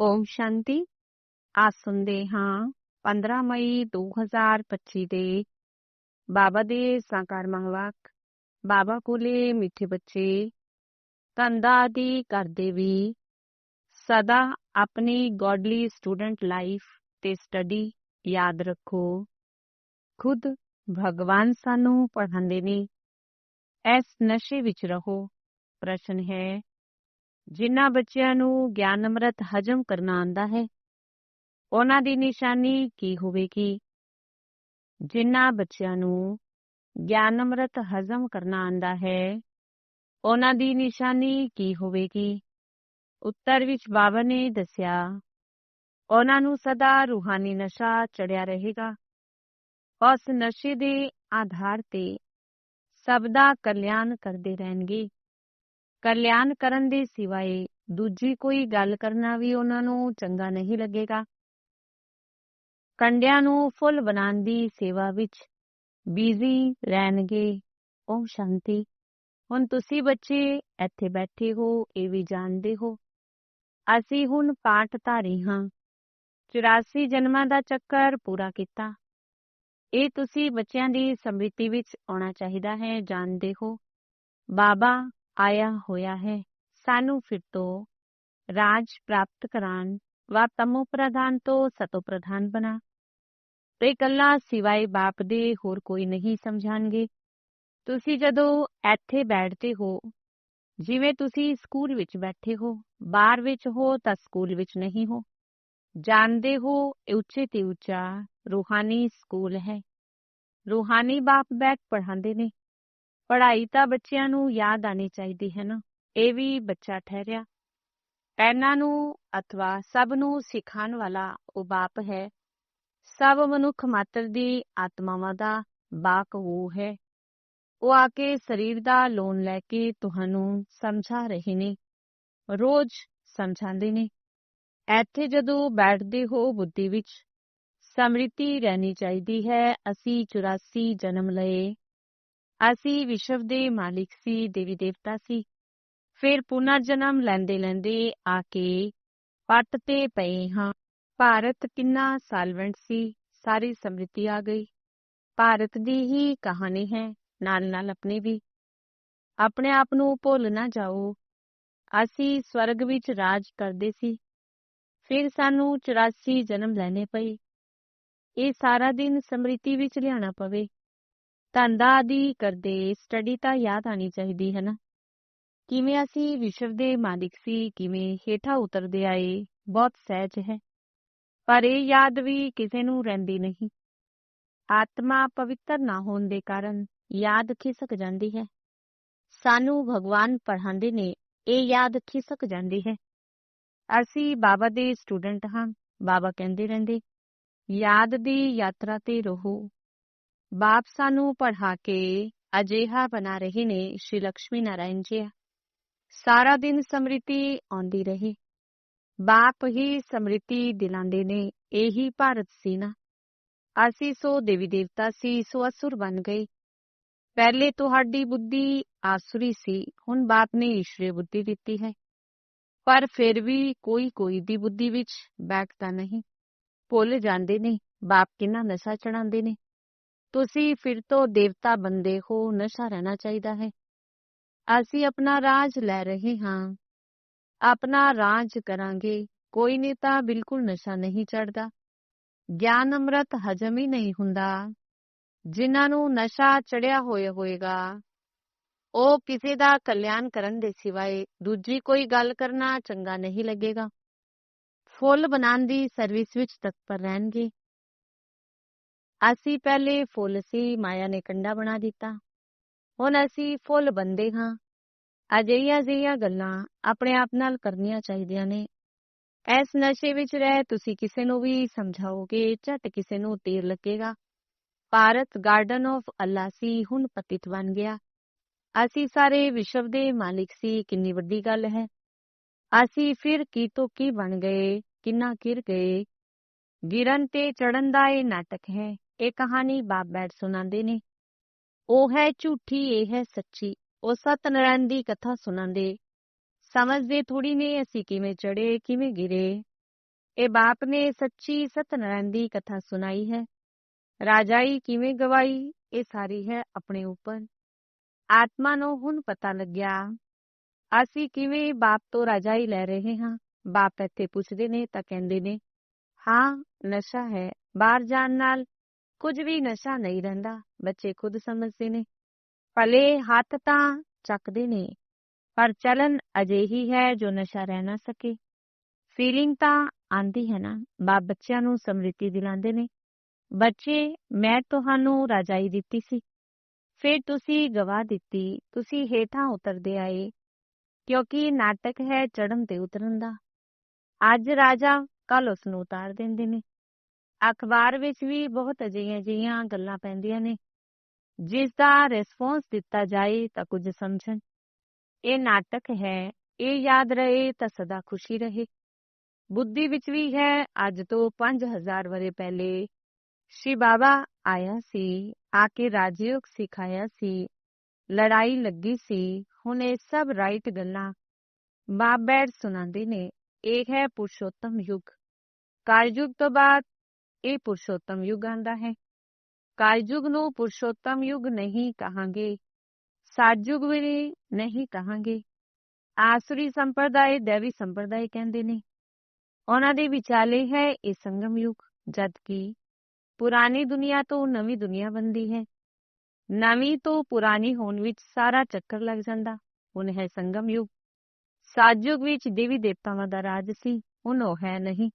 ਓਮ ਸ਼ਾਂਤੀ। ਆ ਸੁਣਦੇ ਹਾਂ 15 ਮਈ 2025 ਦੇ ਬਾਬਾ ਦੇ ਸਾਕਾਰ ਮਹਵਾਕ। ਬਾਬਾ ਕੋਲੇ ਮਿੱਠੇ ਬੱਚੇ, ਧੰਦਾ ਆਦਿ ਕਰਦੇ ਵੀ, ਸਦਾ ਆਪਣੀ ਗੋਡਲੀ ਸਟੂਡੈਂਟ ਲਾਈਫ ਤੇ ਸਟੱਡੀ ਯਾਦ ਰੱਖੋ। ਖੁਦ ਭਗਵਾਨ ਸਾਨੂੰ ਪੜ੍ਹਾਉਂਦੇ ਨੇ। ਇਸ ਨਸ਼ੇ ਵਿੱਚ ਰਹੋ। ਪ੍ਰਸ਼ਨ ਹੈ ਜਿਨ੍ਹਾਂ ਬੱਚਿਆਂ ਨੂੰ ਗਿਆਨ ਅੰਮ੍ਰਿਤ ਹਜਮ ਕਰਨਾ ਆਂਦਾ ਹੈ, ਉਹਨਾਂ ਦੀ ਨਿਸ਼ਾਨੀ ਕੀ ਹੋਵੇਗੀ? ਜਿਨ੍ਹਾਂ ਬੱਚਿਆਂ ਨੂੰ ਗਿਆਨ ਅੰਮ੍ਰਿਤ ਹਜਮ ਕਰਨਾ ਆਂਦਾ ਹੈ, ਉਹਨਾਂ ਦੀ ਨਿਸ਼ਾਨੀ ਕੀ ਹੋਵੇਗੀ? ਉੱਤਰ ਵਿੱਚ ਬਾਬਾ ਨੇ ਦੱਸਿਆ, ਉਹਨਾਂ ਨੂੰ ਸਦਾ ਰੂਹਾਨੀ ਨਸ਼ਾ ਚੜਿਆ ਰਹੇਗਾ। ਉਸ ਨਸ਼ੇ ਦੇ ਆਧਾਰ ਤੇ ਸਭ ਦਾ ਕਲਿਆਣ ਕਰਦੇ ਰਹਿਣਗੇ। ਕਲਿਆਣ ਕਰਨ ਦੇ ਸਿਵਾਏ ਦੂਜੀ ਕੋਈ ਗੱਲ ਕਰਨਾ ਵੀ ਉਹਨਾਂ ਨੂੰ ਚੰਗਾ ਨਹੀਂ ਲੱਗੇਗਾ। ਕੰਡਿਆਂ ਨੂੰ ਫੁੱਲ ਬਣਾਉਣ ਦੀ ਸੇਵਾ ਵਿੱਚ ਬੀਜ਼ੀ ਰਹਿਣਗੇ। ਓਮ ਸ਼ਾਂਤੀ। ਹੁਣ ਤੁਸੀਂ ਬੱਚੇ ਇੱਥੇ ਬੈਠੇ ਹੋ, ਇਹ ਵੀ ਜਾਣਦੇ ਹੋ। ਅਸੀਂ ਹੁਣ ਪਾਠ ਧਾਰੀ ਹਾਂ। 84 ਜਨਮਾਂ ਦਾ ਚੱਕਰ ਪੂਰਾ ਕੀਤਾ। ਇਹ ਤੁਸੀਂ ਬੱਚਿਆਂ ਦੀ ਸਮ੍ਰਿਤੀ ਵਿੱਚ ਆਉਣਾ ਚਾਹੀਦਾ ਹੈ, ਜਾਣਦੇ ਹੋ। ਬਾਬਾ ਆਇਆ ਹੋਇਆ ਹੈ। ਸਾਨੂੰ ਫਿਰ ਤੋਂ ਰਾਜ ਪ੍ਰਾਪਤ ਕਰਾਨ ਵਾ ਤਮੋ ਪ੍ਰਧਾਨ ਤੋਂ ਸਤੋ ਪ੍ਰਧਾਨ ਬਣਾ। ਤੇ ਕੱਲਾ ਸਿਵਾਏ ਬਾਪ ਦੇ ਹੋਰ ਕੋਈ ਨਹੀਂ ਸਮਝਾਣਗੇ। ਤੁਸੀਂ ਜਦੋਂ ਇੱਥੇ ਬੈਠਦੇ ਹੋ, ਜਿਵੇਂ ਤੁਸੀਂ ਸਕੂਲ ਵਿੱਚ ਬੈਠੇ ਹੋ, ਬਾਹਰ ਵਿੱਚ ਹੋ ਤਾਂ ਸਕੂਲ ਵਿੱਚ ਨਹੀਂ ਹੋ। ਜਾਣਦੇ ਹੋ ਇਹ ਉੱਚੇ ਤੇ ਉੱਚਾ ਰੂਹਾਨੀ ਸਕੂਲ ਹੈ। ਰੂਹਾਨੀ ਬਾਪ ਬੈਠ ਪੜਾਉਂਦੇ ਨੇ। ਪੜ੍ਹਾਈ ਤਾਂ ਬੱਚਿਆਂ ਨੂੰ ਯਾਦ ਆਣੀ ਚਾਹੀਦੀ ਹੈ ਨਾ, ਇਹ ਵੀ ਬੱਚਾ ਠਹਿਰਿਆ। ਇਹਨਾਂ ਨੂੰ ਅਥਵਾ ਸਭ ਨੂੰ ਸਿਖਾਉਣ ਵਾਲਾ ਉਹ ਬਾਪ ਹੈ। ਸਭ ਮਨੁੱਖ ਮਾਤਰ ਦੀ ਆਤਮਾਵਾਂ ਦਾ ਬਾਕ ਉਹ ਹੈ। ਉਹ ਆ ਕੇ ਸਰੀਰ ਦਾ ਲੋਨ ਲੈ ਕੇ ਤੁਹਾਨੂੰ ਸਮਝਾ ਰਹੇ ਨੇ, ਰੋਜ਼ ਸਮਝਾਉਂਦੇ ਨੇ। ਇੱਥੇ ਜਦੋਂ ਬੈਠਦੇ ਹੋ ਬੁੱਧੀ ਵਿੱਚ, ਸਮ੍ਰਿਤੀ ਰਹਿਣੀ ਚਾਹੀਦੀ ਹੈ, ਅਸੀਂ 84 ਜਨਮ ਲਏ। ਅਸੀਂ ਵਿਸ਼ਵ ਦੇ ਮਾਲਿਕ ਸੀ, ਦੇਵੀ ਦੇਵਤਾ ਸੀ। ਫਿਰ ਪੁਨਰ ਜਨਮ ਲੈਂਦੇ ਲੈਂਦੇ ਆ ਕੇ ਪੱਟ ਤੇ ਪਏ ਹਾਂ। ਭਾਰਤ ਕਿੰਨਾ ਸਾਲਵੈਂਟ ਸੀ, ਸਾਰੀ ਸਮ੍ਰਿਤੀ ਆ ਗਈ। ਭਾਰਤ ਦੀ ਹੀ ਕਹਾਣੀ ਹੈ, ਨਾਲ ਨਾਲ ਆਪਣੀ ਵੀ। ਆਪਣੇ ਆਪ ਨੂੰ ਭੁੱਲ ਨਾ ਜਾਓ। ਅਸੀਂ ਸਵਰਗ ਵਿੱਚ ਰਾਜ ਕਰਦੇ ਸੀ। ਫਿਰ ਸਾਨੂੰ 84 ਜਨਮ ਲੈਣੇ ਪਏ। ਇਹ ਸਾਰਾ ਦਿਨ ਸਮ੍ਰਿਤੀ ਵਿੱਚ ਲਿਆਣਾ ਪਵੇ। ਧੰਦਾ ਆਦਿ ਕਰਦੇ ਸਟੱਡੀ ਤਾਂ ਯਾਦ ਆਣੀ ਚਾਹੀਦੀ ਹੈ ਨਾ? ਕਿਵੇਂ ਅਸੀਂ ਵਿਸ਼ਵ ਦੇ ਮਾਲਿਕ ਸੀ, ਕਿਵੇਂ ਹੇਠਾਂ ਉਤਰਦੇ ਆਏ, ਬਹੁਤ ਸਹਿਜ ਹੈ। ਪਰ ਇਹ ਯਾਦ ਵੀ ਕਿਸੇ ਨੂੰ ਰਹਿੰਦੀ ਨਹੀਂ। ਆਤਮਾ ਪਵਿੱਤਰ ਨਾ ਹੋਣ ਦੇ ਕਾਰਨ ਯਾਦ ਖਿਸਕ ਜਾਂਦੀ ਹੈ। ਸਾਨੂੰ ਭਗਵਾਨ ਪੜ੍ਹਾਉਂਦੇ ਨੇ, ਇਹ ਯਾਦ ਖਿਸਕ ਜਾਂਦੀ ਹੈ। ਅਸੀਂ ਬਾਬਾ ਦੇ ਸਟੂਡੈਂਟ ਹਾਂ, ਬਾਬਾ ਕਹਿੰਦੇ ਰਹਿੰਦੇ, ਯਾਦ ਦੀ ਯਾਤਰਾ ਤੇ ਰਹੋ। ਬਾਪ ਸਾਨੂੰ ਪੜ੍ਹਾ ਕੇ ਅਜੇਹਾ ਬਣਾ ਰਹੇ ਨੇ, ਸ਼੍ਰੀ ਲక్ష్ਮੀ ਨਾਰਾਇਣ ਜੀ। ਸਾਰਾ ਦਿਨ ਸਮ੍ਰਿਤੀ ਆਉਂਦੀ ਰਹੀ। ਬਾਪ ਹੀ ਸਮ੍ਰਿਤੀ ਦਿਲਾਉਂਦੇ ਨੇ, ਇਹੀ ਭਾਰਤ ਸੀ ਨਾ ਅਸੀਂ ਸੋ ਦੇਵੀ ਦੇਵਤਾ ਸੀ, ਸੋ ਅਸੁਰ ਬਣ ਗਏ। ਪਹਿਲੇ ਤੁਹਾਡੀ ਬੁੱਧੀ ਆਸੁਰੀ ਸੀ, ਹੁਣ ਬਾਪ ਨੇ ਈਸ਼ਵਰੀ ਬੁੱਧੀ ਦਿੱਤੀ ਹੈ। ਪਰ ਫਿਰ ਵੀ ਕੋਈ ਕੋਈ ਦੀ ਬੁੱਧੀ ਵਿੱਚ ਬੈਠਦਾ ਨਹੀਂ। ਭੁੱਲ ਜਾਂਦੇ ਨੇ, ਬਾਪ ਕਿੰਨਾ ਨਸ਼ਾ ਚੜਾਉਂਦੇ ਨੇ। ਤੁਸੀਂ ਫਿਰ ਤੋਂ ਦੇਵਤਾ ਬੰਦੇ ਹੋ, ਨਸ਼ਾ ਰਹਿਣਾ ਚਾਹੀਦਾ ਹੈ। ਅਸੀਂ ਆਪਣਾ ਰਾਜ ਲੈ ਰਹੇ ਹਾਂ। ਆਪਣਾ ਰਾਜ ਕਰਾਂਗੇ। ਕੋਈ ਨੇ ਤਾਂ ਬਿਲਕੁਲ ਨਸ਼ਾ ਨਹੀਂ ਚੜਦਾ ਗਿਆਨ ਅੰਮ੍ਰਿਤ ਹਜਮ ਹੀ ਨਹੀਂ ਹੁੰਦਾ। ਜਿਨ੍ਹਾਂ ਨੂੰ ਨਸ਼ਾ ਚੜਿਆ ਹੋਇਆ ਹੋਏਗਾ, ਉਹ ਕਿਸੇ ਦਾ ਕਲਿਆਣ ਕਰਨ ਦੇ ਸਿਵਾਏ ਦੂਜੀ ਕੋਈ ਗੱਲ ਕਰਨਾ ਚੰਗਾ ਨਹੀਂ ਲੱਗੇਗਾ। ਫੁੱਲ ਬਣਾਉਣ ਦੀ ਸਰਵਿਸ ਵਿੱਚ ਤਤਪਰ ਰਹਿਣਗੇ। ਅਸੀਂ ਪਹਿਲੇ ਫੁੱਲ ਸੀ, ਮਾਇਆ ਨੇ ਕੰਡਾ ਬਣਾ ਦਿੱਤਾ। ਹੁਣ ਅਸੀਂ ਫੁੱਲ ਬੰਦੇ ਹਾਂ। ਅਜਿਹੀਆਂ ਜਿਹੀਆਂ ਗੱਲਾਂ ਆਪਣੇ ਆਪ ਨਾਲ ਕਰਨੀਆਂ ਚਾਹੀਦੀਆਂ ਨੇ। ਇਸ ਨਸ਼ੇ ਵਿੱਚ ਰਹਿ ਤੁਸੀਂ ਕਿਸੇ ਨੂੰ ਵੀ ਸਮਝਾਓਗੇ, ਝਟ ਕਿਸੇ ਨੂੰ ਤੀਰ ਲੱਗੇਗਾ। ਭਾਰਤ ਗਾਰਡਨ ਆਫ ਅੱਲਾ ਸੀ ਹੁਣ ਪਤਿਤ ਬਣ ਗਿਆ। ਅਸੀਂ ਸਾਰੇ ਵਿਸ਼ਵ ਦੇ ਮਾਲਿਕ ਸੀ, ਕਿੰਨੀ ਵੱਡੀ ਗੱਲ ਹੈ। ਅਸੀਂ ਫਿਰ ਕੀ ਤੋਂ ਕੀ ਬਣ ਗਏ, ਕਿੰਨਾ ਕਿਰ ਗਏ। ਗਿਰਨ ਤੇ ਚੜਨ ਦਾ ਇਹ ਨਾਟਕ ਹੈ। ਇਹ ਕਹਾਣੀ ਬਾਪ ਬੈਡ ਸੁਣਾਉਂਦੇ ਨੇ। ਉਹ ਹੈ ਝੂਠੀ, ਇਹ ਹੈ ਸੱਚੀ। ਉਹ ਸਤਨਾਰਾਇਣ ਦੀ ਕਥਾ ਸੁਣਾਉਂਦੇ। ਸਮਝਦੇ ਥੋੜੀ ਨੇ ਅਸੀਂ ਕਿਵੇਂ ਚੜੇ ਕਿਵੇਂ ਗਿਰੇ। ਇਹ ਬਾਪ ਨੇ ਸੱਚੀ ਸਤਨਾਰਾਇਣ ਦੀ ਕਥਾ ਸੁਣਾਈ ਹੈ। ਰਾਜਾਈ ਕਿਵੇਂ ਗਵਾਈ, ਇਹ ਸਾਰੀ ਹੈ ਆਪਣੇ ਉੱਪਰ। ਆਤਮਾ ਨੂੰ ਹੁਣ ਪਤਾ ਲੱਗਿਆ। ਅਸੀਂ ਕਿਵੇਂ ਬਾਪ ਤੋਂ ਰਾਜਾਈ ਲੈ ਰਹੇ ਹਾਂ। ਬਾਪ ਇੱਥੇ ਪੁੱਛਦੇ ਨੇ ਤਾਂ ਕਹਿੰਦੇ ਨੇ, ਹਾਂ, ਨਸ਼ਾ ਹੈ। ਬਾਹਰ ਜਾਣ ਨਾਲ ਕੁਝ ਵੀ ਨਸ਼ਾ ਨਹੀਂ ਰਹਿੰਦਾ, ਬੱਚੇ ਖੁਦ ਸਮਝਦੇ ਨੇ। ਭਲੇ ਹੱਥ ਤਾਂ ਚੱਕਦੇ ਨੇ, ਪਰ ਚਲਨ ਅਜਿਹੀ ਹੈ ਜੋ ਨਸ਼ਾ ਰਹਿ ਨਾ ਸਕੇ। ਫੀਲਿੰਗ ਤਾਂ ਆਂਦੀ ਹੈ ਨਾ, ਬਾਪ ਬੱਚਿਆਂ ਨੂੰ ਸਮ੍ਰਿਤੀ ਦਿਲਾਉਂਦੇ ਨੇ। ਬੱਚੇ, ਮੈਂ ਤੁਹਾਨੂੰ ਰਾਜਾਈ ਦਿੱਤੀ ਸੀ। ਫਿਰ ਤੁਸੀਂ ਗਵਾ ਦਿੱਤੀ, ਤੁਸੀਂ ਹੇਠਾਂ ਉਤਰਦੇ ਆਏ, ਕਿਉਂਕਿ ਨਾਟਕ ਹੈ ਚੜਨ ਤੇ ਉਤਰਨ ਦਾ। ਅੱਜ ਰਾਜਾ ਕੱਲ ਉਸ ਨੂੰ ਉਤਾਰ ਦਿੰਦੇ ਨੇ। ਅਖਬਾਰ ਵਿੱਚ ਵੀ ਬਹੁਤ ਅਜਿਹੀਆਂ ਅਜਿਹੀਆਂ ਗੱਲਾਂ ਪੈਂਦੀਆਂ ਨੇ। ਜਿਸ ਦਾ ਰਿਸਪੌਂਸ ਦਿੱਤਾ ਜਾਏ ਤਾਂ ਕੁਝ ਸਮਝਣ। ਇਹ ਨਾਟਕ ਹੈ, ਇਹ ਯਾਦ ਰਹੇ ਤਾਂ ਸਦਾ ਖੁਸ਼ੀ ਰਹੇ। ਬੁੱਧੀ ਵਿੱਚ ਵੀ ਹੈ, ਅੱਜ ਤੋਂ 5000 ਵਰੇ ਪਹਿਲੇ ਸ਼੍ਰੀ ਬਾਬਾ ਆਇਆ ਸੀ, ਆ ਕੇ ਰਾਜਯੋਗ ਸਿਖਾਇਆ ਸੀ, ਲੜਾਈ ਲੱਗੀ ਸੀ, ਹੁਣ ਇਹ ਸਭ ਰਾਈਟ ਗੱਲਾਂ ਬਾਪ ਸੁਣਾਉਂਦੇ ਨੇ। ਇਹ ਹੈ ਪੁਰਸ਼ੋਤਮ ਯੁਗ। ਕਾਲਯੁਗ ਤੋਂ ਬਾਅਦ ਇਹ ਪੁਰਸ਼ੋਤਮ ਯੁਗ ਆਂਦਾ ਹੈ। ਕਾਲਯੁਗ ਨੂੰ ਪੁਰਸ਼ੋਤਮ ਯੁਗ ਨਹੀਂ ਕਹਾਂਗੇ। ਸਾਜਯੁਗ ਵੀ ਨਹੀਂ ਕਹਾਂਗੇ। ਆਸਰੀ ਸੰਪਰਦਾਇ, ਦੇਵੀ ਸੰਪਰਦਾਇ ਕਹਿੰਦੇ ਨੇ। ਉਹਨਾਂ ਦੇ ਵਿਚਾਲੇ ਹੈ ਇਹ ਸੰਗਮ ਯੁਗ ਜਦਕਿ ਪੁਰਾਣੀ ਦੁਨੀਆ ਤੋਂ ਨਵੀਂ ਦੁਨੀਆ ਬੰਦੀ ਹੈ। ਨਵੀਂ ਤੋਂ ਪੁਰਾਣੀ ਹੋਣ ਵਿੱਚ ਸਾਰਾ ਚੱਕਰ ਲੱਗ ਜਾਂਦਾ। ਹੁਣ ਹੈ ਸੰਗਮ ਯੁਗ। ਸਾਜਯੁਗ ਵਿੱਚ ਦੇਵੀ ਦੇਵਤਾਵਾਂ ਦਾ ਰਾਜ ਸੀ, ਹੁਣ ਉਹ ਹੈ ਨਹੀਂ।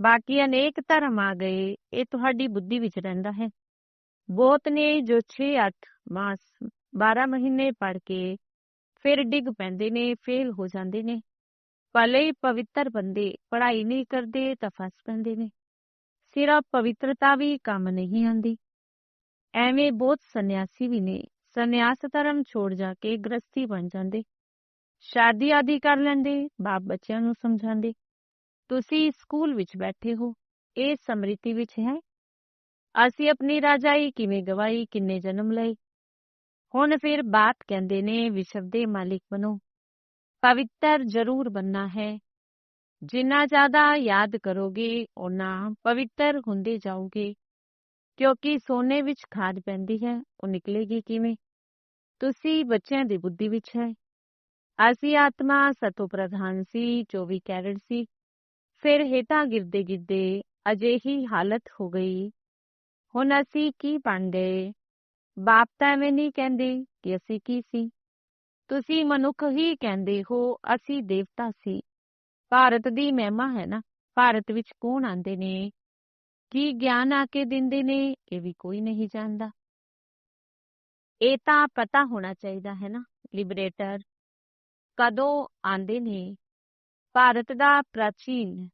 ਬਾਕੀ ਅਨੇਕ ਧਰਮ ਆ ਗਏ, ਇਹ ਤੁਹਾਡੀ ਬੁੱਧੀ ਵਿੱਚ ਰਹਿੰਦਾ ਹੈ। ਬਹੁਤ ਨੇ ਜੋ 6-8 ਮਾਸ 12 ਮਹੀਨੇ ਪੜ ਕੇ ਫਿਰ ਡਿੱਗ ਪੈਂਦੇ ਨੇ, ਫੇਲ ਹੋ ਜਾਂਦੇ ਨੇ। ਭਲੇ ਹੀ ਪਵਿੱਤਰ ਬੰਦੇ, ਪੜ੍ਹਾਈ ਨਹੀਂ ਕਰਦੇ ਤਾਂ ਫਸ ਪੈਂਦੇ ਨੇ। ਸਿਰਫ ਪਵਿੱਤਰਤਾ ਵੀ ਕੰਮ ਨਹੀਂ ਆਂਦੀ ਐਵੇਂ ਬਹੁਤ ਸੰਨਿਆਸੀ ਵੀ ਨੇ, ਸੰਨਿਆਸ ਧਰਮ ਛੋੜ ਜਾ ਕੇ ਗ੍ਰਸਤੀ ਬਣ ਜਾਂਦੇ। ਸ਼ਾਦੀ ਆਦਿ ਕਰ ਲੈਂਦੇ, ਬਾਪ ਬੱਚਿਆਂ ਨੂੰ ਸਮਝਾਉਂਦੇ। ਤੁਸੀਂ ਸਕੂਲ ਵਿੱਚ ਬੈਠੇ ਹੋ, ਇਹ ਸਮ੍ਰਿਤੀ ਵਿੱਚ ਹੈ? ਅਸੀਂ ਆਪਣੀ ਰਾਜਾਈ ਕਿਵੇਂ ਗਵਾਈ ਕਿੰਨੇ ਜਨਮ ਲਏ? ਹੁਣ ਫਿਰ ਬਾਤ ਕਹਿੰਦੇ ਨੇ ਵਿਸ਼ਵ ਦੇ ਮਾਲਿਕ ਬਣੋ। ਪਵਿੱਤਰ ਜ਼ਰੂਰ ਬੰਨਾ ਹੈ। ਜਿੰਨਾ ਜ਼ਿਆਦਾ ਯਾਦ ਕਰੋਗੇ ਉਹਨਾਂ ਪਵਿੱਤਰ ਹੁੰਦੇ ਜਾਓਗੇ। ਕਿਉਂਕਿ ਸੋਨੇ ਵਿੱਚ ਖਾਦ ਪੈਂਦੀ ਹੈ, ਉਹ ਨਿਕਲੇਗੀ ਕਿਵੇਂ? ਤੁਸੀਂ ਬੱਚਿਆਂ ਦੀ ਬੁੱਧੀ ਵਿੱਚ ਹੈ। ਅਸੀਂ ਆਤਮਾ ਸਤੋ ਪ੍ਰਧਾਨ ਸੀ 24 ਕੈਰਟ ਸੀ। ਫਿਰ ਹੇਠਾਂ ਗਿਰਦੇ ਗਿਰਦੇ ਅਜਿਹੀ ਹਾਲਤ ਹੋ ਗਈ। ਹੁਣ ਅਸੀਂ ਕੀ ਬਣ ਗਏ? ਬਾਪ ਤਾਂ ਐਵੇਂ ਨਹੀਂ ਕਹਿੰਦੇ ਕਿ ਅਸੀਂ ਕੀ ਸੀ। ਤੁਸੀਂ ਮਨੁੱਖ ਹੀ ਕਹਿੰਦੇ ਹੋ, ਅਸੀਂ ਦੇਵਤਾ ਸੀ। ਭਾਰਤ ਦੀ ਮਹਿਮਾ ਹੈ ਨਾ, ਭਾਰਤ ਵਿੱਚ ਕੌਣ ਆਂਦੇ ਨੇ? ਕੀ ਗਿਆਨ ਆ ਕੇ ਦਿੰਦੇ ਨੇ, ਇਹ ਵੀ ਕੋਈ ਨਹੀਂ ਜਾਣਦਾ। ਇਹ ਤਾਂ ਪਤਾ ਹੋਣਾ ਚਾਹੀਦਾ ਹੈ ਨਾ, ਲਿਬਰੇਟਰ। ਕਦੋਂ ਆਂਦੇ ਨੇ? ਭਾਰਤ ਦਾ ਪ੍ਰਾਚੀਨ,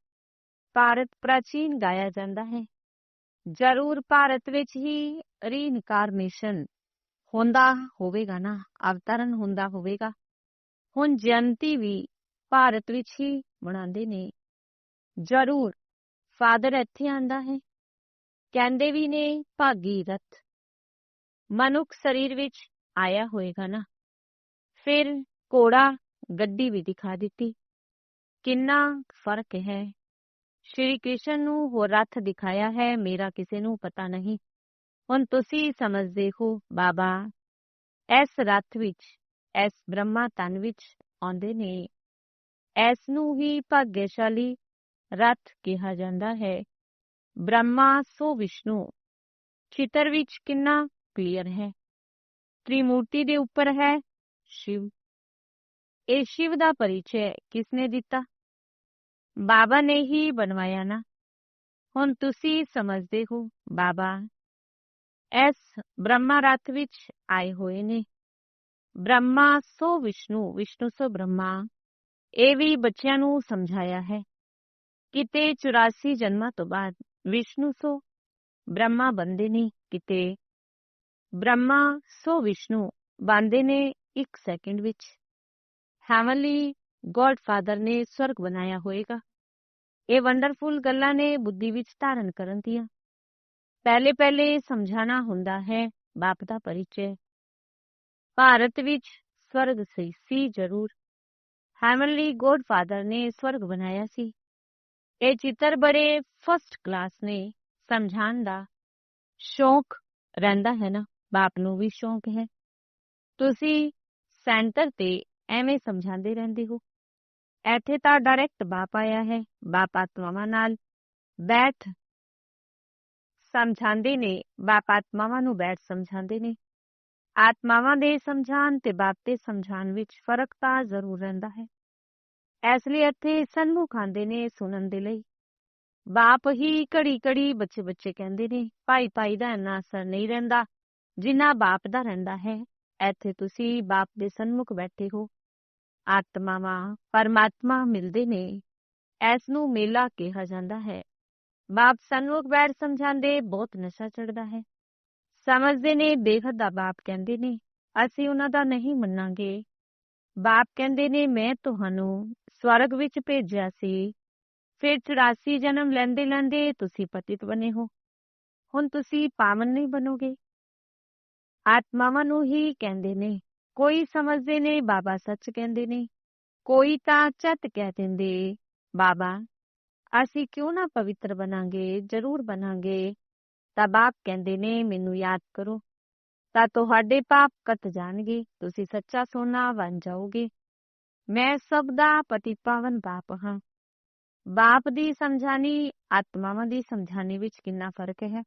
ਭਾਰਤ ਪ੍ਰਾਚੀਨ ਗਾਇਆ ਜਾਂਦਾ ਹੈ। ਜ਼ਰੂਰ ਭਾਰਤ ਵਿੱਚ ਹੀ ਰੀਇਨਕਾਰਨੇਸ਼ਨ ਹੁੰਦਾ ਹੋਵੇਗਾ ਨਾ, ਅਵਤਾਰਨ ਹੁੰਦਾ ਹੋਵੇਗਾ। ਹੁਣ ਜਯੰਤੀ ਵੀ ਭਾਰਤ ਵਿੱਚ ਹੀ ਮਨਾਉਂਦੇ ਨੇ। ਜ਼ਰੂਰ ਫਾਦਰ ਇੱਥੇ ਆਂਦਾ ਹੈ। ਕਹਿੰਦੇ ਵੀ ਨੇ ਭਾਗੀ ਰਥ ਮਨੁੱਖ ਸਰੀਰ ਵਿੱਚ ਆਇਆ ਹੋਏਗਾ ਨਾ। ਫਿਰ ਕੋੜਾ ਗੱਡੀ ਵੀ ਦਿਖਾ ਦਿੱਤੀ। ਕਿੰਨਾ ਫ਼ਰਕ ਹੈ? ਸ਼੍ਰੀ ਕ੍ਰਿਸ਼ਨ ਨੂੰ ਹੋਰ ਰਥ ਦਿਖਾਇਆ ਹੈ, ਮੇਰਾ ਕਿਸੇ ਨੂੰ ਪਤਾ ਨਹੀਂ। ਹੁਣ ਤੁਸੀਂ ਸਮਝਦੇ ਹੋ, ਬਾਬਾ, ਇਸ ਰਥ ਵਿੱਚ, ਇਸ ਬ੍ਰਹਮਾ ਤਨ ਵਿੱਚ ਆਉਂਦੇ ਨੇ। ਇਸ ਨੂੰ ਹੀ ਭਾਗਿਆਸ਼ਾਲੀ ਰਥ ਕਿਹਾ ਜਾਂਦਾ ਹੈ। ਬ੍ਰਹਮਾ ਸੋ ਵਿਸ਼ਨੂੰ, ਚਿੱਤਰ ਵਿੱਚ ਕਿੰਨਾ ਕਲੀਅਰ ਹੈ। ਤ੍ਰਿਮੂਰਤੀ ਦੇ ਉੱਪਰ ਹੈ ਸ਼ਿਵ। ਇਹ ਸ਼ਿਵ ਦਾ ਪਰਿਚੈ ਕਿਸਨੇ ਦਿੱਤਾ? ਬਾਬਾ ਨੇ ਹੀ ਬਣਵਾਇਆ ਨਾ। ਹੁਣ ਤੁਸੀਂ ਸਮਝਦੇ ਹੋ, ਬਾਬਾ। ਇਸ ਬ੍ਰਹਮਾ ਰਥ ਵਿੱਚ ਆਏ ਹੋਏ ਨੇ। ਬ੍ਰਹਮਾ ਸੋ ਵਿਸ਼ਨੂੰ ਵਿਸ਼ਨੂੰ ਸੋ ਬ੍ਰਹਮਾ। ਇਹ ਵੀ ਬੱਚਿਆਂ ਨੂੰ ਸਮਝਾਇਆ ਹੈ। ਕਿਤੇ 84 ਜਨਮਾਂ ਤੋਂ ਬਾਅਦ ਵਿਸ਼ਨੂੰ ਸੋ ਬ੍ਰਹਮਾ ਬੰਦੇ ਨੇ, ਕਿਤੇ ਬ੍ਰਹਮਾ ਸੋ ਵਿਸ਼ਨੂੰ ਬੰਦੇ ਨੇ 1 ਸੈਕਿੰਡ ਵਿੱਚ। ਹੈਵਨਲੀ ਗੋਡ ਫਾਦਰ ਨੇ ਸਵਰਗ ਬਣਾਇਆ ਹੋਏਗਾ। ਇਹ ਵੰਡਰਫੁਲ ਗੱਲਾਂ ਨੇ ਬੁੱਧੀ ਵਿੱਚ ਧਾਰਨ ਕਰਨ ਦੀਆਂ। ਪਹਿਲੇ ਪਹਿਲੇ ਸਮਝਾਣਾ ਹੁੰਦਾ ਹੈ, ਬਾਪ ਦਾ ਪਰਿਚੈ। ਭਾਰਤ ਵਿੱਚ ਸਵਰਗ ਸੀ ਸੀ ਜ਼ਰੂਰ। ਹੈਮਨਲੀ ਗੋਡ ਫਾਦਰ ਨੇ ਸਵਰਗ ਬਣਾਇਆ ਸੀ। ਇਹ ਚਿੱਤਰ ਬੜੇ ਫਸਟ ਕਲਾਸ ਨੇ, ਸਮਝਾਉਣ ਦਾ ਸ਼ੌਕ ਰਹਿੰਦਾ ਹੈ ਨਾ, ਬਾਪ ਨੂੰ ਵੀ ਸ਼ੌਕ ਹੈ। ਤੁਸੀਂ ਸੈਂਟਰ ਤੇ ਐਵੇਂ ਸਮਝਾਉਂਦੇ ਰਹਿੰਦੇ ਹੋ। ਇੱਥੇ ਤਾਂ ਡਾਇਰੈਕਟ ਬਾਪ ਆਇਆ ਹੈ। ਬਾਪ ਆਤਮਾਵਾਂ ਨਾਲ ਬੈਠ ਸਮਝਾਉਂਦੇ ਨੇ। ਬਾਪ ਆਤਮਾਵਾਂ ਨੂੰ ਬੈਠ ਸਮਝਾਉਂਦੇ ਨੇ। ਆਤਮਾਵਾਂ ਦੇ ਸਮਝਾਉਣ ਤੇ ਬਾਪ ਦੇ ਸਮਝਾਉਣ ਵਿੱਚ ਫ਼ਰਕ ਤਾਂ ਜ਼ਰੂਰ ਰਹਿੰਦਾ ਹੈ। ਇਸ ਲਈ ਇੱਥੇ ਸਨਮੁਖ ਆਉਂਦੇ ਨੇ ਸੁਣਨ ਦੇ ਲਈ। ਬਾਪ ਹੀ ਘੜੀ ਘੜੀ ਬੱਚੇ ਬੱਚੇ ਕਹਿੰਦੇ ਨੇ, ਭਾਈ ਭਾਈ ਦਾ ਇੰਨਾ ਅਸਰ ਨਹੀਂ ਰਹਿੰਦਾ। ਜਿੰਨਾ ਬਾਪ ਦਾ ਰਹਿੰਦਾ ਹੈ, ਇੱਥੇ ਤੁਸੀਂ ਬਾਪ ਦੇ ਸਨਮੁਖ ਬੈਠੇ ਹੋ। ਆਤਮਾਵਾਂ ਪਰਮਾਤਮਾ ਮਿਲਦੇ ਨੇ। ਇਸ ਨੂੰ ਮੇਲਾ ਕਿਹਾ ਜਾਂਦਾ ਹੈ। ਬਾਪ ਸਾਨੂੰ ਬੈਠ ਸਮਝਾਉਂਦੇ, ਬਹੁਤ ਨਸ਼ਾ ਚੜਦਾ ਹੈ। ਸਮਝਦੇ ਨੇ, ਬੇਹੱਦ ਦਾ ਬਾਪ ਕਹਿੰਦੇ ਨੇ, ਅਸੀਂ ਉਹਨਾਂ ਦਾ ਨਹੀਂ ਮੰਨਾਂਗੇ। ਬਾਪ ਕਹਿੰਦੇ ਨੇ, ਮੈਂ ਤੁਹਾਨੂੰ ਸਵਰਗ ਵਿੱਚ ਭੇਜਿਆ ਸੀ। ਫਿਰ 84 ਜਨਮ ਲੈਂਦੇ ਲੈਂਦੇ ਤੁਸੀਂ ਪਤਿਤ ਬਣੇ ਹੋ। ਹੁਣ ਤੁਸੀਂ ਪਾਵਨ ਨਹੀਂ ਬਣੋਗੇ। ਆਤਮਾਵਾਂ ਨੂੰ ਹੀ ਕਹਿੰਦੇ ਨੇ ਕੋਈ ਸਮਝਦੇ ਨੇ ਬਾਬਾ ਸੱਚ ਕਹਿੰਦੇ ਨੇ। ਕੋਈ ਤਾਂ ਚੱਤ ਕਹਿ ਦਿੰਦੇ, ਬਾਬਾ, ਅਸੀਂ ਕਿਉਂ ਨਾ ਪਵਿੱਤਰ ਬਣਾਂਗੇ, ਜ਼ਰੂਰ ਬਣਾਂਗੇ? ਤਾਂ ਬਾਪ ਕਹਿੰਦੇ ਨੇ, ਮੈਨੂੰ ਯਾਦ ਕਰੋ, ਤਾਂ ਤੁਹਾਡੇ ਪਾਪ ਕੱਟ ਜਾਣਗੇ, ਤੁਸੀਂ ਸੱਚਾ ਸੋਨਾ ਬਣ ਜਾਓਗੇ। ਮੈਂ ਸਭ ਦਾ ਪਤੀ ਪਾਵਨ ਬਾਪ ਹਾਂ। ਬਾਪ ਦੀ ਸਮਝਾਣੀ, ਆਤਮਾਵਾਂ ਦੀ ਸਮਝਾਣੀ ਵਿੱਚ ਕਿੰਨਾ ਫ਼ਰਕ ਹੈ?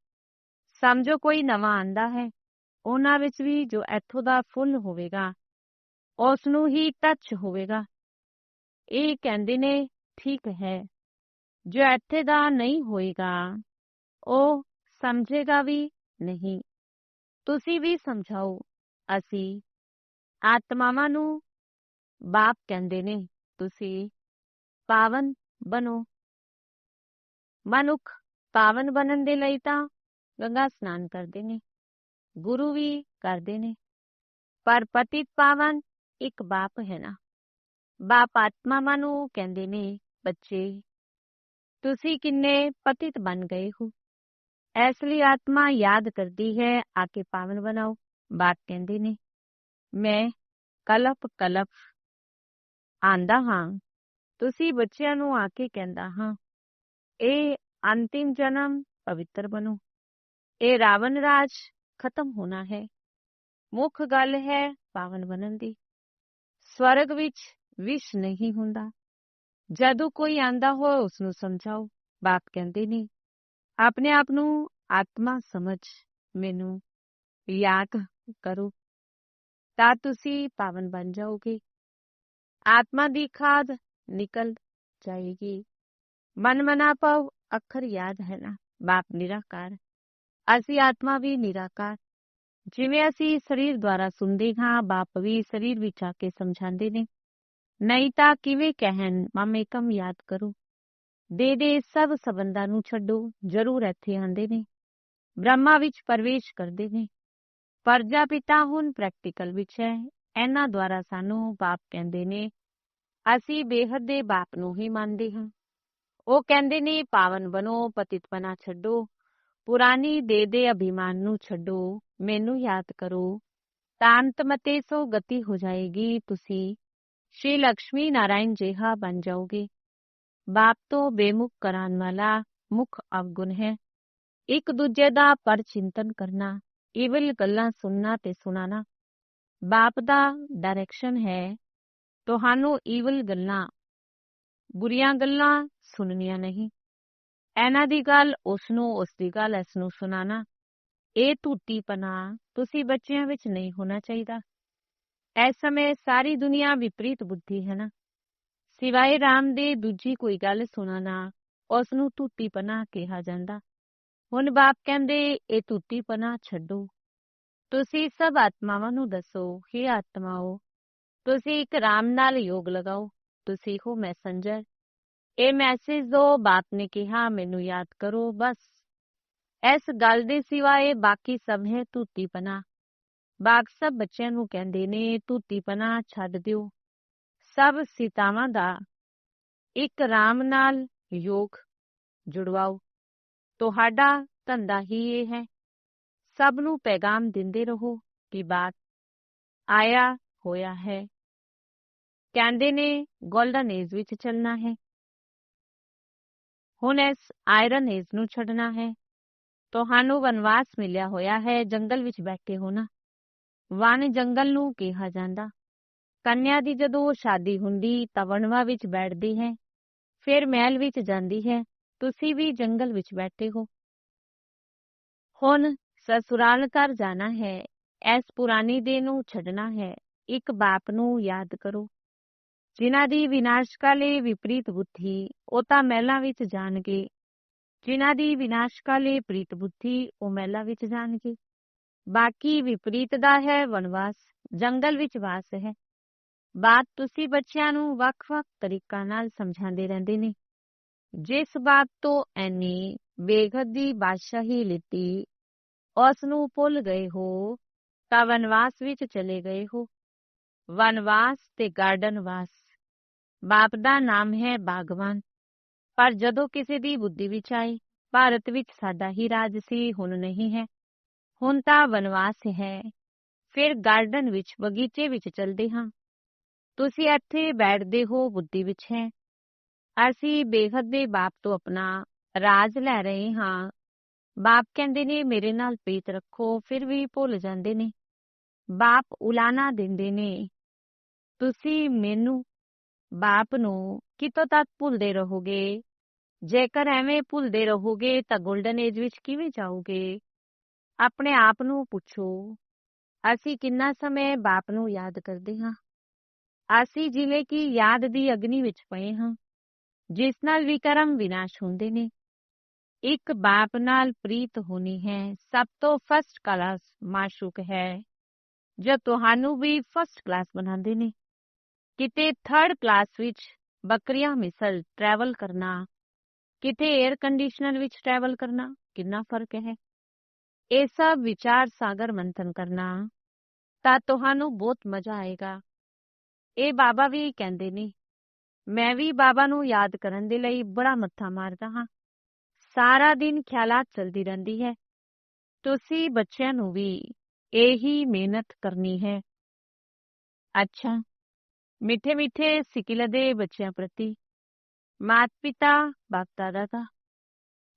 ਸਮਝੋ, ਕੋਈ ਨਵਾਂ ਆਂਦਾ ਹੈ। ਉਹਨਾਂ ਵਿੱਚ ਵੀ ਜੋ ਇੱਥੋਂ ਦਾ ਫੁੱਲ ਹੋਵੇਗਾ ਉਸ ਨੂੰ ਹੀ ਟੱਚ ਹੋਵੇਗਾ। ਇਹ ਕਹਿੰਦੇ ਨੇ, ਠੀਕ ਹੈ, ਜੋ ਇੱਥੇ ਦਾ ਨਹੀਂ ਹੋਏਗਾ, ਉਹ ਸਮਝੇਗਾ ਵੀ ਨਹੀਂ। ਤੁਸੀਂ ਵੀ ਸਮਝਾਓ, ਅਸੀਂ ਆਤਮਾਵਾਂ ਨੂੰ ਬਾਪ ਕਹਿੰਦੇ ਨੇ, ਤੁਸੀਂ ਪਾਵਨ ਬਣੋ। ਮਨੁੱਖ ਪਾਵਨ ਬਣਨ ਦੇ ਲਈ ਤਾਂ ਗੰਗਾ ਸਨਾਨ ਕਰਦੇ ਨੇ। ਗੁਰੂ ਵੀ ਕਰਦੇ ਨੇ ਪਰ ਪਤਿਤ ਪਾਵਨ ਇੱਕ ਬਾਪ ਹੈ ਨਾ ਬਾਪ ਆਤਮਾਵਾਂ ਨੂੰ ਕਹਿੰਦੇ ਨੇ ਬੱਚੇ ਤੁਸੀਂ ਕਿੰਨੇ ਪਤਿਤ ਬਣ ਗਏ ਹੋ ਇਸ ਲਈ ਆਤਮਾ ਯਾਦ ਕਰਦੀ ਹੈ ਆ ਕੇ ਪਾਵਨ ਬਣਾਓ ਬਾਪ ਕਹਿੰਦੇ ਨੇ ਮੈਂ ਕਲਪ ਕਲਪ ਆਂਦਾ ਹਾਂ ਤੁਸੀਂ ਬੱਚਿਆਂ ਨੂੰ ਆ ਕੇ ਕਹਿੰਦਾ ਹਾਂ ਇਹ ਅੰਤਿਮ ਜਨਮ ਪਵਿੱਤਰ ਬਣੋ ਇਹ ਰਾਵਣ ਰਾਜ ਖਤਮ ਹੋਣਾ ਹੈ। ਮੁੱਖ ਗੱਲ ਹੈ ਪਾਵਨ ਬਣਨ ਦੀ। ਸਵਰਗ ਵਿੱਚ ਵਿਸ਼ ਨਹੀਂ ਹੁੰਦਾ। ਜਦੋਂ ਕੋਈ ਆਂਦਾ ਹੋ ਉਸ ਨੂੰ ਸਮਝਾਓ। ਬਾਪ ਕਹਿੰਦੇ ਨੇ, ਆਪਣੇ ਆਪ ਨੂੰ ਆਤਮਾ ਸਮਝ, ਮੈਨੂੰ ਯਾਦ ਕਰੋ। ਤਾਂ ਤੁਸੀਂ ਪਾਵਨ ਬਣ ਜਾਓਗੇ। ਆਤਮਾ ਦੀ ਖਾਦ ਨਿਕਲ ਜਾਏਗੀ। ਮਨ ਮਨਾ ਪਾਉ ਅੱਖਰ ਯਾਦ ਹੈ ਨਾ। ਬਾਪ ਨਿਰਾਕਾਰ ਅਸੀਂ ਆਤਮਾ ਵੀ ਨਿਰਾਕਾਰ। ਜਿਵੇਂ ਅਸੀਂ ਸਰੀਰ ਦੁਆਰਾ ਸੁਣਦੇ ਹਾਂ, ਬਾਪ ਵੀ ਸਰੀਰ ਵਿੱਚ ਆ ਕੇ ਸਮਝਾਉਂਦੇ ਨੇ। ਨਹੀਂ ਤਾਂ ਕਿਵੇਂ ਕਹਿਣ ਮਮੇਕਮ ਯਾਦ ਕਰੋ। ਦੇ ਦੇ ਸਭ ਸਬੰਧਾਂ ਨੂੰ ਛੱਡੋ, ਜ਼ਰੂਰ ਇੱਥੇ ਆਂਦੇ ਨੇ। ਬ੍ਰਹਮਾ ਵਿੱਚ ਪ੍ਰਵੇਸ਼ ਕਰਦੇ ਨੇ। ਪਰਜਾ ਪਿਤਾ ਹੁਣ ਪ੍ਰੈਕਟੀਕਲ ਵਿੱਚ ਹੈ। ਇਹਨਾਂ ਦੁਆਰਾ ਸਾਨੂੰ ਬਾਪ ਕਹਿੰਦੇ ਨੇ, ਅਸੀਂ ਬੇਹੱਦ ਦੇ ਬਾਪ ਨੂੰ ਹੀ ਮੰਨਦੇ ਹਾਂ। ਉਹ ਕਹਿੰਦੇ ਨੇ, ਪਾਵਨ ਬਣੋ ਪਤਿਤਪਨਾ ਛੱਡੋ। ਪੁਰਾਣੀ ਦੇ ਦੇ ਅਭਿਮਾਨ ਨੂੰ ਛੱਡੋ, ਮੈਨੂੰ ਯਾਦ ਕਰੋ। ਤਾਂ ਅੰਤਮਤੇ ਸੋ ਗਤੀ ਹੋ ਜਾਏਗੀ, ਤੁਸੀਂ ਸ਼੍ਰੀ ਲక్ష్ਮੀ ਨਾਰਾਇਣ ਜਿਹਾ ਬਣ ਜਾਓਗੇ। ਬਾਪ ਤੋਂ ਬੇਮੁਖ ਕਰਾਨ ਵਾਲਾ ਮੁਖ ਅਵਗੁਣ ਹੈ। ਇੱਕ ਦੂਜੇ ਦਾ ਪਰ ਚਿੰਤਨ ਕਰਨਾ ਈਵਲ ਗੱਲਾਂ ਸੁਣਨਾ ਤੇ ਸੁਣਾਣਾ ਬਾਪ ਦਾ ਡਾਇਰੈਕਸ਼ਨ ਹੈ, ਤੁਹਾਨੂੰ ਈਵਲ ਗੱਲਾਂ, ਬੁਰੀਆਂ ਗੱਲਾਂ ਸੁਣਨੀਆਂ ਨਹੀਂ। ਇਹਨਾਂ ਦੀ ਗੱਲ ਉਸ ਨੂੰ ਉਸ ਦੀ ਗੱਲ ਇਸ ਨੂੰ ਸੁਣਾਣਾ ਇਹ ਟੂਟੀਪਨਾ ਤੁਸੀਂ ਬੱਚਿਆਂ ਵਿੱਚ ਨਹੀਂ ਹੋਣਾ ਚਾਹੀਦਾ। ਇਸ ਸਮੇਂ ਸਾਰੀ ਦੁਨੀਆ ਵਿਪਰੀਤ ਬੁੱਧੀ ਹੈ ਨਾ? ਸਿਵਾਏ ਰਾਮ ਦੇ ਦੂਜੀ ਕੋਈ ਗੱਲ ਸੁਣਾਣਾ ਉਸ ਨੂੰ ਟੂਟੀਪਨਾ ਕਿਹਾ ਜਾਂਦਾ। ਹੁਣ ਬਾਪ ਕਹਿੰਦੇ, ਇਹ ਟੂਟੀਪਨਾ ਛੱਡੋ। ਤੁਸੀਂ ਸਭ ਆਤਮਾਵਾਂ ਨੂੰ ਦੱਸੋ हे ਆਤਮਾਓ, ਤੁਸੀਂ ਇੱਕ ਰਾਮ ਨਾਲ ਯੋਗ ਲਗਾਓ, ਤੁਸੀਂ ਹੋ ਮੈਸੇਂਜਰ। ਇਹ ਮੈਸੇਜ ਦੋ ਬਾਪ ਨੇ ਕਿਹਾ, ਮੈਨੂੰ ਯਾਦ ਕਰੋ, ਬਸ। ਇਸ ਗੱਲ ਦੇ ਸਿਵਾਏ ਬਾਕੀ ਸਭ ਹੈ ਟੂਟੀਪਨਾ ਬਾਪ ਸਭ ਬੱਚਿਆਂ ਨੂੰ ਕਹਿੰਦੇ ਨੇ ਟੂਟੀਪਨਾ ਛੱਡ ਦਿਓ। ਸਭ ਸੀਤਾਵਾਂ ਦਾ ਇੱਕ ਰਾਮ ਨਾਲ ਯੋਗ ਜੁੜਵਾਓ। ਤੁਹਾਡਾ ਧੰਦਾ ਹੀ ਇਹ ਹੈ। ਸਭ ਨੂੰ ਪੈਗਾਮ ਦਿੰਦੇ ਰਹੋ ਕਿ ਬਾਤ ਆਇਆ ਹੋਇਆ ਹੈ। ਕਹਿੰਦੇ ਨੇ 골ਡਨ ਏਜ ਵਿੱਚ ਚੱਲਣਾ ਹੈ। ਹੁਣ ਇਸ ਆਇਰਨ ਏਜ ਨੂੰ ਛੱਡਣਾ ਹੈ। ਤੁਹਾਨੂੰ ਵਨਵਾਸ ਮਿਲਿਆ ਹੋਇਆ ਹੈ, ਜੰਗਲ ਵਿੱਚ ਬੈਠੇ ਹੋ ਨਾ ਵਨ ਜੰਗਲ ਨੂੰ ਕਿਹਾ ਜਾਂਦਾ। ਕੰਨਿਆ ਦੀ ਜਦੋਂ ਸ਼ਾਦੀ ਹੁੰਦੀ ਤਾਂ ਵਣਵਾ ਵਿੱਚ ਬੈਠਦੀ ਹੈ। ਫਿਰ ਮਹਿਲ ਵਿੱਚ ਜਾਂਦੀ ਹੈ। ਤੁਸੀਂ ਵੀ ਜੰਗਲ ਵਿੱਚ ਬੈਠੇ ਹੋ। ਹੁਣ ਸਸੁਰਾਲ ਘਰ ਜਾਣਾ ਹੈ। ਇਸ ਪੁਰਾਣੀ ਦੇ ਨੂੰ ਛੱਡਣਾ ਹੈ। ਇੱਕ ਬਾਪ ਨੂੰ ਯਾਦ ਕਰੋ। ਜਿਨ੍ਹਾਂ ਦੀ ਵਿਨਾਸ਼ਕਾਲੇ ਵਿਪਰੀਤ ਬੁੱਧੀ, ਉਹ ਤਾਂ ਮਹਿਲਾਂ ਵਿੱਚ ਜਾਣਗੇ। ਜਿਨ੍ਹਾਂ ਦੀ ਵਿਨਾਸ਼ਕਾਲੇ ਪ੍ਰੀਤ ਬੁੱਧੀ, ਉਹ ਮਹਿਲਾਂ ਵਿੱਚ ਜਾਣਗੇ। ਬਾਕੀ ਵਿਪਰੀਤ ਦਾ ਹੈ ਵਨਵਾਸ, ਜੰਗਲ ਵਿੱਚ ਵਾਸ ਹੈ। ਬਾਤ ਤੁਸੀਂ ਬੱਚਿਆਂ ਨੂੰ ਵੱਖ-ਵੱਖ ਤਰੀਕਾ ਨਾਲ ਸਮਝਾਉਂਦੇ ਰਹਿੰਦੇ ਨੇ। ਜਿਸ ਬਾਤ ਤੋਂ ਐਨੀ ਬੇਗਦ ਦੀ ਬਾਦਸ਼ਾਹੀ ਲਿੱਤੀ, ਉਸ ਨੂੰ ਭੁੱਲ ਗਏ ਹੋ, ਤਾਂ ਵਨਵਾਸ ਵਿੱਚ ਚਲੇ ਗਏ ਹੋ। ਵਨਵਾਸ ਤੇ ਗਾਰਡਨ ਵਾਸ। ਬਾਪ ਦਾ ਨਾਮ ਹੈ ਬਾਗਵਾਨ। ਪਰ ਜਦੋਂ ਕਿਸੇ ਦੀ ਬੁੱਧੀ ਵਿੱਚ ਆਈ, ਭਾਰਤ ਵਿੱਚ ਸਾਡਾ ਹੀ ਰਾਜ ਸੀ, ਹੁਣ ਨਹੀਂ ਹੈ। ਹੁਣ ਤਾਂ ਵਨਵਾਸ ਹੈ। ਫਿਰ ਗਾਰਡਨ ਵਿੱਚ ਬਗੀਚੇ ਵਿੱਚ ਚਲਦੇ ਹਾਂ। ਤੁਸੀਂ ਇੱਥੇ ਬੈਠਦੇ ਹੋ, ਬੁੱਧੀ ਵਿੱਚ ਹੈ। ਅਸੀਂ ਬੇਹੱਦ ਦੇ ਬਾਪ ਤੋਂ ਆਪਣਾ ਰਾਜ ਲੈ ਰਹੇ ਹਾਂ। ਬਾਪ ਕਹਿੰਦੇ ਨੇ, ਮੇਰੇ ਨਾਲ ਪ੍ਰੀਤ ਰੱਖੋ, ਫਿਰ ਵੀ ਭੁੱਲ ਜਾਂਦੇ ਨੇ। ਬਾਪ ਉਲਾਨਾ ਦਿੰਦੇ ਨੇ, ਤੁਸੀਂ ਮੈਨੂੰ ਬਾਪ ਨੂੰ ਕਿਤੋਂ ਤੱਕ ਭੁੱਲਦੇ ਰਹੋਗੇ? ਜੇਕਰ ਐਵੇਂ ਭੁੱਲਦੇ ਰਹੋਗੇ ਤਾਂ 골ਡਨ ਏਜ ਵਿੱਚ ਕਿਵੇਂ ਜਾਓਗੇ? ਆਪਣੇ ਆਪ ਨੂੰ ਪੁੱਛੋ। ਅਸੀਂ ਕਿੰਨਾ ਸਮੇਂ ਬਾਪ ਨੂੰ ਯਾਦ ਕਰਦੇ ਹਾਂ? ਅਸੀਂ ਜਿਵੇਂ ਕਿ ਯਾਦ ਦੀ ਅਗਨੀ ਵਿੱਚ ਪਏ ਹਾਂ, ਜਿਸ ਨਾਲ ਵਿਕਰਮ ਵਿਨਾਸ਼ ਹੁੰਦੇ ਨੇ। ਇੱਕ ਬਾਪ ਨਾਲ ਪ੍ਰੀਤ ਹੋਣੀ ਹੈ, ਸਭ ਤੋਂ ਫਸਟ ਕਲਾਸ ਮਾਸ਼ੂਕ ਹੈ, ਜੋ ਤੁਹਾਨੂੰ ਵੀ ਫਸਟ ਕਲਾਸ ਬਣਾਉਂਦੇ ਨੇ। ਕਿਤੇ ਥਰਡ ਕਲਾਸ ਵਿੱਚ ਬੱਕਰੀਆਂ, ਮਿਸਲ ਟਰੈਵਲ ਕਰਨਾ, ਕਿਤੇ 에ਅਰ ਕੰਡੀਸ਼ਨਰ ਵਿੱਚ ਟਰੈਵਲ ਕਰਨਾ, ਕਿੰਨਾ ਫ਼ਰਕ ਹੈ? ਇਹ ਸਭ ਵਿਚਾਰ ਸਾਗਰ ਮੰਥਨ ਕਰਨਾ, ਤਾਂ ਤੁਹਾਨੂੰ ਬਹੁਤ ਮਜ਼ਾ ਆਏਗਾ। ਇਹ ਬਾਬਾ ਵੀ ਕਹਿੰਦੇ ਨੇ, ਮੈਂ ਵੀ ਬਾਬਾ ਨੂੰ ਯਾਦ ਕਰਨ ਦੇ ਲਈ ਬੜਾ ਮੱਥਾ ਮਾਰਦਾ ਹਾਂ। ਸਾਰਾ ਦਿਨ ਖਿਆਲਾਤ ਚਲਦੀ ਰਹਿੰਦੀ ਹੈ। ਤੁਸੀਂ ਬੱਚਿਆਂ ਨੂੰ ਵੀ ਇਹੀ ਮਿਹਨਤ ਕਰਨੀ ਹੈ। ਅੱਛਾ। ਮਿੱਠੇ ਮਿੱਠੇ ਸਿਕਿਲ ਦੇ ਬੱਚਿਆਂ ਪ੍ਰਤੀ। ਮਾਤ ਪਿਤਾ ਬਾਪ ਦਾਦਾ ਦਾ।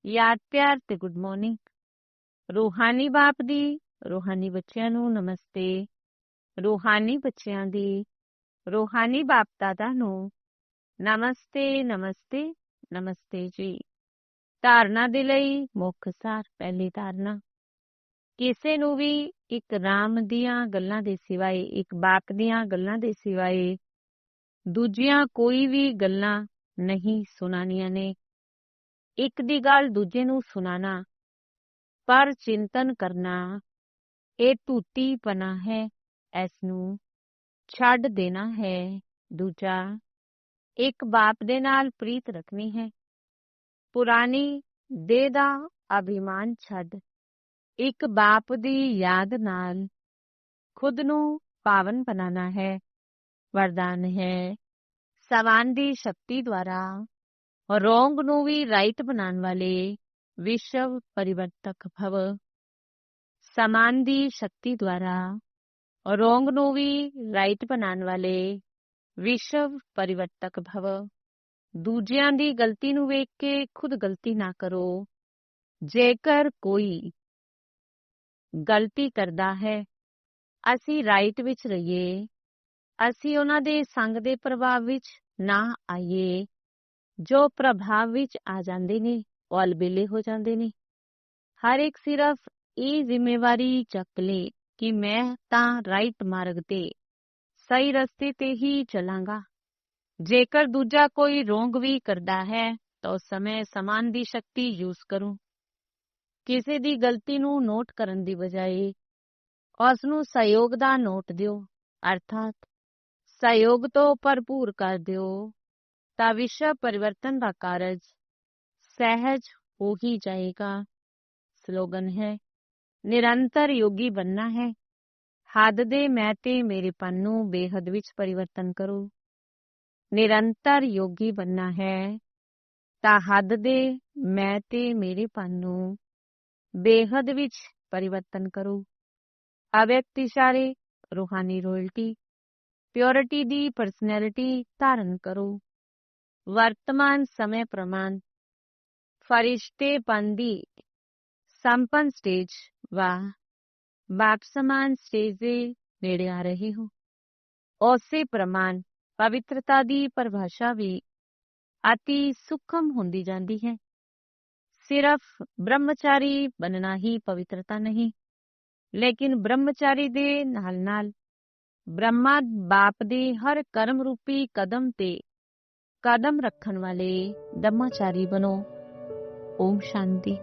ਯਾਦ, ਪਿਆਰ ਤੇ ਗੁੱਡ ਮਾਰਨਿੰਗ। ਰੂਹਾਨੀ ਬਾਪ ਦੀ, ਰੂਹਾਨੀ ਬੱਚਿਆਂ ਨੂੰ ਨਮਸਤੇ। ਰੂਹਾਨੀ ਬੱਚਿਆਂ ਦੀ, ਰੂਹਾਨੀ ਬਾਪ ਦਾਦਾ ਨੂੰ। ਨਮਸਤੇ ਨਮਸਤੇ ਨਮਸਤੇ ਜੀ। ਧਾਰਨਾ ਦੇ ਲਈ ਮੁੱਖ ਸਾਰ, ਪਹਿਲੀ ਧਾਰਨਾ। ਕਿਸੇ ਨੂੰ ਵੀ ਇੱਕ ਰਾਮ ਦੀਆਂ ਗੱਲਾਂ ਦੇ ਸਿਵਾਏ, ਇੱਕ ਬਾਪ ਦੀਆਂ ਗੱਲਾਂ ਦੇ ਸਿਵਾਏ ਦੂਜੀਆਂ ਕੋਈ ਵੀ ਗੱਲਾਂ ਨਹੀਂ ਸੁਣਾਨੀਆਂ ਨੇ। ਇੱਕ ਦੀ ਗੱਲ ਦੂਜੇ ਨੂੰ ਸੁਣਾਣਾ ਪਰ ਚਿੰਤਨ ਕਰਨਾ, ਇਹ ਧੂਤੀ ਹੈ, ਇਸ ਨੂੰ ਛੱਡ ਦੇਣਾ ਹੈ। ਦੂਜਾ, ਇੱਕ ਬਾਪ ਦੇ ਨਾਲ ਪ੍ਰੀਤ ਰੱਖਣੀ ਹੈ। ਪੁਰਾਣੀ ਦੇਹ ਦਾ ਅਭਿਮਾਨ ਛੱਡ, ਇੱਕ ਬਾਪ ਦੀ ਯਾਦ ਨਾਲ ਖੁਦ ਨੂੰ ਪਾਵਨ ਬਣਾਉਣਾ ਹੈ। ਵਰਦਾਨ ਹੈ। ਸਵਾਨ ਦੀ ਸ਼ਕਤੀ ਦੁਆਰਾ ਰੋਂਗ ਨੂੰ ਵੀ ਰਾਈਟ ਬਣਾਉਣ ਵਾਲੇ ਵਿਸ਼ਵ ਪਰਿਵਰਤਕ ਭਵ। ਸਮਾਨ ਦੀ ਸ਼ਕਤੀ ਦੁਆਰਾ ਰੋਂਗ ਨੂੰ ਵੀ ਰਾਈਟ ਬਣਾਉਣ ਵਾਲੇ ਵਿਸ਼ਵ ਪਰਿਵਰਤਕ ਭਵ। ਦੂਜਿਆਂ ਦੀ ਗਲਤੀ ਨੂੰ ਵੇਖ ਕੇ ਖੁਦ ਗਲਤੀ ਨਾ ਕਰੋ। ਜੇਕਰ ਕੋਈ ਗਲਤੀ ਕਰਦਾ ਹੈ, ਅਸੀਂ ਰਾਈਟ ਵਿੱਚ ਰਹੀਏ। ਅਸੀਂ ਉਹਨਾਂ ਦੇ ਸੰਗ ਦੇ ਪ੍ਰਭਾਵ ਵਿੱਚ ਨਾ ਆਈਏ। ਜੋ ਪ੍ਰਭਾਵ ਵਿੱਚ ਆ ਜਾਂਦੇ ਨੇ, ਉਹ ਅਲਬੇਲੇ ਹੋ ਜਾਂਦੇ ਨੇ। ਹਰ ਇੱਕ ਸਿਰਫ ਇਹ ਜ਼ਿੰਮੇਵਾਰੀ ਚੱਕ ਲੇ ਕਿ ਮੈਂ ਤਾਂ ਰਾਈਟ ਮਾਰਗ ਤੇ, ਸਹੀ ਰਸਤੇ ਤੇ ਹੀ ਚਲਾਂਗਾ। ਜੇਕਰ ਦੂਜਾ ਕੋਈ ਰੋਂਗ ਵੀ ਕਰਦਾ ਹੈ, ਤਾਂ ਉਸ ਸਮੇਂ ਸਮਾਨ ਦੀ ਸ਼ਕਤੀ ਯੂਜ਼ ਕਰੂੰ। ਕਿਸੇ ਦੀ ਗਲਤੀ ਨੂੰ ਨੋਟ ਕਰਨ ਦੀ ਬਜਾਏ, ਉਸ ਨੂੰ ਸਹਿਯੋਗ ਦਾ ਨੋਟ ਦਿਓ। ਅਰਥਾਤ ਸਹਿਯੋਗ ਤੋਂ ਭਰਪੂਰ ਕਰ ਦਿਓ ਤਾਂ ਵਿਸ਼ਵ ਪਰਿਵਰਤਨ ਦਾ ਕਾਰਜ ਸਹਿਜ ਹੋ ਹੀ ਜਾਏਗਾ ਸਲੋਗਨ ਹੈ ਨਿਰੰਤਰ ਯੋਗੀ ਬੰਨਾ ਹੈ ਹੱਦ ਦੇ ਮੈਂ ਤੇ ਮੇਰੇ ਪਨ ਨੂੰ ਬੇਹੱਦ ਵਿੱਚ ਪਰਿਵਰਤਨ ਕਰੋ ਨਿਰੰਤਰ ਯੋਗੀ ਬੰਨਾ ਹੈ ਤਾਂ ਹੱਦ ਦੇ ਮੈਂ ਤੇ ਮੇਰੇ ਪਨ ਨੂੰ ਬੇਹੱਦ ਵਿੱਚ ਪਰਿਵਰਤਨ ਕਰੋ ਅਵਿਅਕਤ ਇਸ਼ਾਰੇ ਰੂਹਾਨੀ ਰੋਇਲਟੀ ਪਿਓਰਿਟੀ ਦੀ ਪਰਸਨੈਲਿਟੀ ਧਾਰਨ ਕਰੋ ਵਰਤਮਾਨ ਸਮੇਂ ਪ੍ਰਮਾਨ ਫਰਿਸ਼ਤੇਪਨ ਦੀ ਸੰਪੰਨ ਸਟੇਜ ਵਾ ਬਾਪਸਮਾਨ ਸਟੇਜ ਦੇ ਨੇੜੇ ਆ ਰਹੇ ਹੋ ਉਸੇ ਪ੍ਰਮਾਣ ਪਵਿੱਤਰਤਾ ਦੀ ਪਰਿਭਾਸ਼ਾ ਵੀ ਅਤੀ ਸੂਖਮ ਹੁੰਦੀ ਜਾਂਦੀ ਹੈ ਸਿਰਫ ਬ੍ਰਹਮਚਾਰੀ ਬਣਨਾ ਹੀ ਪਵਿੱਤਰਤਾ ਨਹੀਂ ਲੇਕਿਨ ਬ੍ਰਹਮਚਾਰੀ ਦੇ ਨਾਲ ਨਾਲ ਬ੍ਰਹਮਾ ਬਾਪ ਦੇ ਹਰ ਕਰਮ ਰੂਪੀ ਕਦਮ ਤੇ ਕਦਮ ਰੱਖਣ ਵਾਲੇ ਬ੍ਰਹਮਚਾਰੀ ਬਣੋ। ਓਮ ਸ਼ਾਂਤੀ।